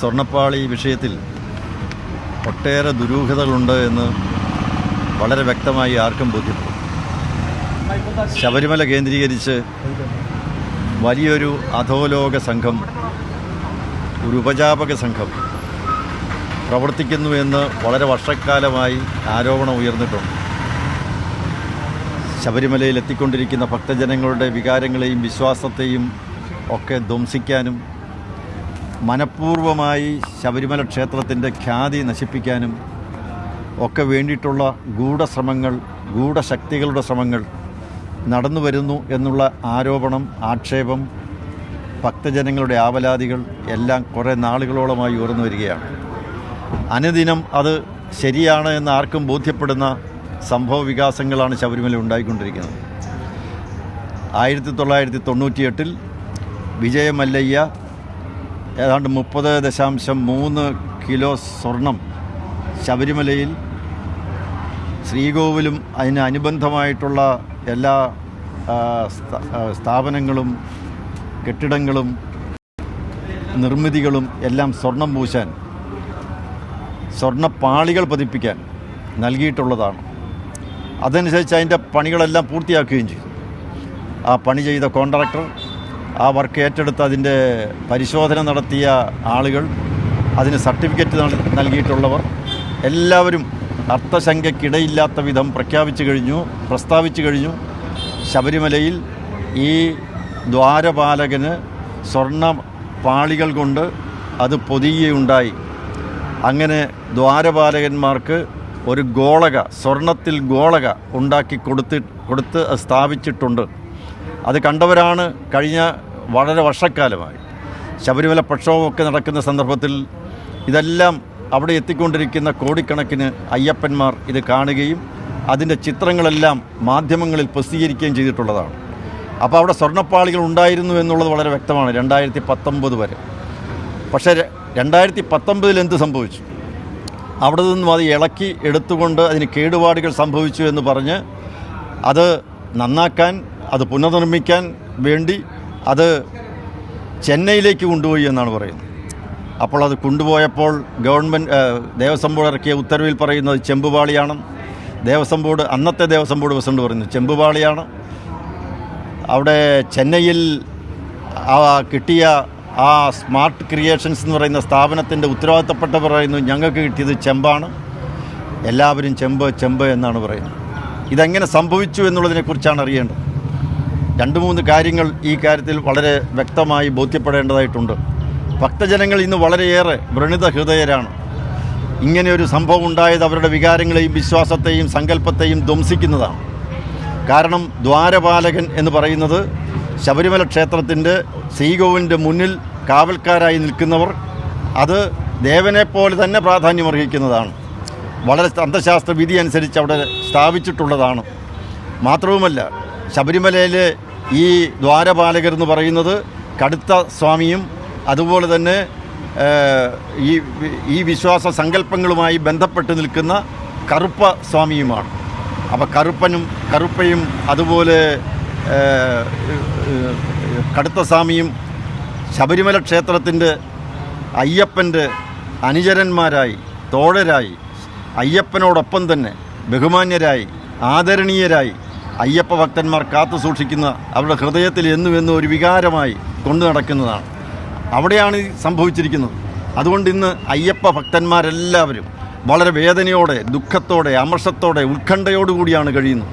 സ്വർണപ്പാളി വിഷയത്തിൽ ഒട്ടേറെ ദുരൂഹതകളുണ്ട് എന്ന് വളരെ വ്യക്തമായി ആർക്കും ബോധ്യപ്പെടും. ശബരിമല കേന്ദ്രീകരിച്ച് വലിയൊരു അധോലോക സംഘം ഒരു ഉപജാപക സംഘം പ്രവർത്തിക്കുന്നു എന്ന് വളരെ വർഷക്കാലമായി ആരോപണം ഉയർന്നിട്ടുണ്ട്. ശബരിമലയിൽ എത്തിക്കൊണ്ടിരിക്കുന്ന ഭക്തജനങ്ങളുടെ വികാരങ്ങളെയും വിശ്വാസത്തെയും ഒക്കെ ധ്വംസിക്കാനും മനഃപൂർവമായി ശബരിമല ക്ഷേത്രത്തിന്റെ ഖ്യാതി നശിപ്പിക്കാനും ഒക്കെ വേണ്ടിയിട്ടുള്ള ഗൂഢശ്രമങ്ങൾ ഗൂഢശക്തികളുടെ ശ്രമങ്ങൾ നടന്നു വരുന്നു എന്നുള്ള ആരോപണം ആക്ഷേപം ഭക്തജനങ്ങളുടെ ആവലാതികൾ എല്ലാം കുറേ നാളുകളോളമായി ഉയർന്നു വരികയാണ്. അനുദിനം അത് ശരിയാണ് എന്ന് ആർക്കും ബോധ്യപ്പെടുന്ന സംഭവ വികാസങ്ങളാണ് ശബരിമല ഉണ്ടായിക്കൊണ്ടിരിക്കുന്നത്. ആയിരത്തി തൊള്ളായിരത്തി തൊണ്ണൂറ്റിയെട്ടിൽ വിജയമല്ലയ്യ ഏതാണ്ട് മുപ്പത് ദശാംശം മൂന്ന് കിലോ സ്വർണം ശബരിമലയിൽ ശ്രീകോവിലും അതിന് അനുബന്ധമായിട്ടുള്ള എല്ലാ സ്ഥാപനങ്ങളും കെട്ടിടങ്ങളും നിർമ്മിതികളും എല്ലാം സ്വർണം പൂശാൻ സ്വർണപ്പാളികൾ പതിപ്പിക്കാൻ നൽകിയിട്ടുള്ളതാണ്. അതനുസരിച്ച് അതിന്റെ പണികളെല്ലാം പൂർത്തിയാക്കുകയും ചെയ്തു. ആ പണി ചെയ്ത കോൺട്രാക്ടർ ആ വർക്ക് ഏറ്റെടുത്ത് അതിന്റെ പരിശോധന നടത്തിയ ആളുകൾ അതിന് സർട്ടിഫിക്കറ്റ് നൽകിയിട്ടുള്ളവർ എല്ലാവരും അർത്ഥശങ്കയ്ക്കിടയില്ലാത്ത വിധം പ്രഖ്യാപിച്ചു കഴിഞ്ഞു പ്രസ്താവിച്ചു കഴിഞ്ഞു. ശബരിമലയിൽ ഈ ദ്വാരപാലകന് സ്വർണ പാളികൾ കൊണ്ട് അത് പൊതിയുകയുണ്ടായി. അങ്ങനെ ദ്വാരപാലകന്മാർക്ക് ഒരു ഗോളക സ്വർണത്തിൽ ഗോളക ഉണ്ടാക്കി കൊടുത്ത് കൊടുത്ത് സ്ഥാപിച്ചിട്ടുണ്ട്. അത് കണ്ടവരാണ് കഴിഞ്ഞ വളരെ വർഷക്കാലമായി. ശബരിമല പ്രക്ഷോഭമൊക്കെ നടക്കുന്ന സന്ദർഭത്തിൽ ഇതെല്ലാം അവിടെ എത്തിക്കൊണ്ടിരിക്കുന്ന കോടിക്കണക്കിന് അയ്യപ്പന്മാർ ഇത് കാണുകയും അതിന്റെ ചിത്രങ്ങളെല്ലാം മാധ്യമങ്ങളിൽ പ്രസിദ്ധീകരിക്കുകയും ചെയ്തിട്ടുള്ളതാണ്. അപ്പോൾ അവിടെ സ്വർണപ്പാളികൾ ഉണ്ടായിരുന്നു എന്നുള്ളത് വളരെ വ്യക്തമാണ് രണ്ടായിരത്തി പത്തൊമ്പത് വരെ. പക്ഷേ രണ്ടായിരത്തി പത്തൊമ്പതിൽ എന്ത് സംഭവിച്ചു? അവിടെ നിന്നും അത് ഇളക്കി എടുത്തുകൊണ്ട് അതിന് കേടുപാടുകൾ സംഭവിച്ചു എന്ന് പറഞ്ഞ് അത് നന്നാക്കാൻ അത് പുനർനിർമ്മിക്കാൻ വേണ്ടി അത് ചെന്നൈയിലേക്ക് കൊണ്ടുപോയി എന്നാണ് പറയുന്നത്. അപ്പോൾ അത് കൊണ്ടുപോയപ്പോൾ ഗവൺമെന്റ് ദേവസ്വം ബോർഡ് ഇറക്കിയ ഉത്തരവിൽ പറയുന്നത് ചെമ്പുപാളിയാണ്. ദേവസ്വം ബോർഡ് അന്നത്തെ ദേവസ്വം ബോർഡ് പ്രസിഡന്റ് പറയുന്നത് ചെമ്പുപാളിയാണ്. അവിടെ ചെന്നൈയിൽ ആ കിട്ടിയ ആ സ്മാർട്ട് ക്രിയേഷൻസ് എന്ന് പറയുന്ന സ്ഥാപനത്തിന്റെ ഉത്തരവാദിത്തപ്പെട്ട പറയുന്നു ഞങ്ങൾക്ക് കിട്ടിയത് ചെമ്പാണ്. എല്ലാവരും ചെമ്പ് ചെമ്പ് എന്നാണ് പറയുന്നത്. ഇതെങ്ങനെ സംഭവിച്ചു എന്നുള്ളതിനെക്കുറിച്ചാണ് അറിയേണ്ടത്. രണ്ട് മൂന്ന് കാര്യങ്ങൾ ഈ കാര്യത്തിൽ വളരെ വ്യക്തമായി ബോധ്യപ്പെടേണ്ടതായിട്ടുണ്ട്. ഭക്തജനങ്ങൾ ഇന്ന് വളരെയേറെ വ്രണിത ഹൃദയരാണ് ഇങ്ങനെ ഒരു സംഭവം ഉണ്ടായത് അവരുടെ വികാരങ്ങളെയും വിശ്വാസത്തെയും സങ്കല്പത്തെയും ധ്വംസിക്കുന്നതാണ്. കാരണം ദ്വാരപാലകൻ എന്ന് പറയുന്നത് ശബരിമല ക്ഷേത്രത്തിന്റെ ശ്രീകോവിലിന്റെ മുന്നിൽ കാവൽക്കാരായി നിൽക്കുന്നവർ അത് ദേവനെ പോലെ തന്നെ പ്രാധാന്യമർഹിക്കുന്നതാണ്. വളരെ തന്ത്രശാസ്ത്ര വിധി അനുസരിച്ച് അവിടെ സ്ഥാപിച്ചിട്ടുള്ളതാണ്. മാത്രവുമല്ല ശബരിമലയിലെ ഈ ദ്വാരപാലകർ എന്ന് പറയുന്നത് കടുത്ത സ്വാമിയും അതുപോലെ തന്നെ ഈ ഈ വിശ്വാസ സങ്കല്പങ്ങളുമായി ബന്ധപ്പെട്ട് നിൽക്കുന്ന കറുപ്പ സ്വാമിയുമാണ്. അപ്പോൾ കറുപ്പനും കറുപ്പയും അതുപോലെ കടുത്ത സ്വാമിയും ശബരിമല ക്ഷേത്രത്തിന്റെ അയ്യപ്പന്റെ അനുചരന്മാരായി തോഴരായി അയ്യപ്പനോടൊപ്പം തന്നെ ബഹുമാന്യരായി ആദരണീയരായി അയ്യപ്പ ഭക്തന്മാർ കാത്തു സൂക്ഷിക്കുന്ന അവരുടെ ഹൃദയത്തിൽ എന്നും എന്നും ഒരു വികാരമായി കൊണ്ടു നടക്കുന്നതാണ്. അവിടെയാണ് സംഭവിച്ചിരിക്കുന്നത്. അതുകൊണ്ട് ഇന്ന് അയ്യപ്പ ഭക്തന്മാരെല്ലാവരും വളരെ വേദനയോടെ ദുഃഖത്തോടെ അമർഷത്തോടെ ഉത്കണ്ഠയോടുകൂടിയാണ് കഴിയുന്നത്.